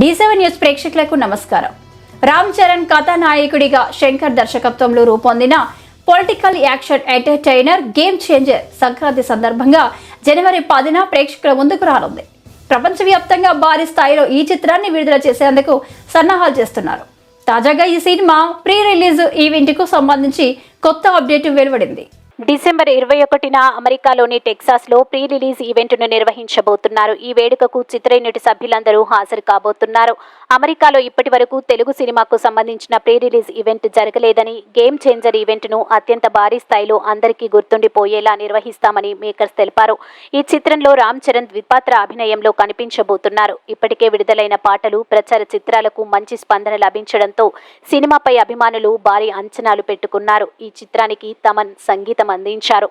D seven news ప్రేక్షకులకు నమస్కారం. రామ్ చరణ్ కథానాయకుడిగా శంకర్ దర్శకత్వంలో రూపొందిన political action entertainer game changer Sankranti సందర్భంగా జనవరి పదిన ప్రేక్షకుల ముందుకు రానుంది. ప్రపంచవ్యాప్తంగా భారీ స్థాయిలో ఈ చిత్రాన్ని విడుదల చేసేందుకు సన్నాహాలు చేస్తున్నారు. తాజాగా ఈ సినిమా ప్రీ రిలీజ్ ఈవెంట్కు సంబంధించి కొత్త అప్డేట్ వెలువడింది. డిసెంబర్ ఇరవై ఒకటిన అమెరికాలోని టెక్సాస్లో ప్రీ రిలీజ్ ఈవెంట్ను నిర్వహించబోతున్నారు. ఈ వేడుకకు చిత్ర యూనిట్ సభ్యులందరూ హాజరు కాబోతున్నారు. అమెరికాలో ఇప్పటి వరకు తెలుగు సినిమాకు సంబంధించిన ప్రీ రిలీజ్ ఈవెంట్ జరగలేదని గేమ్ చేంజర్ ఈవెంట్ను అత్యంత భారీ స్థాయిలో అందరికీ గుర్తుండిపోయేలా నిర్వహిస్తామని మేకర్స్ తెలిపారు. ఈ చిత్రంలో రామ్ చరణ్ ద్విపాత్ర అభినయంలో కనిపించబోతున్నారు. ఇప్పటికే విడుదలైన పాటలు ప్రచార చిత్రాలకు మంచి స్పందన లభించడంతో సినిమాపై అభిమానులు భారీ అంచనాలు పెట్టుకున్నారు. ఈ చిత్రానికి తమన్ సంగీత అందించారు.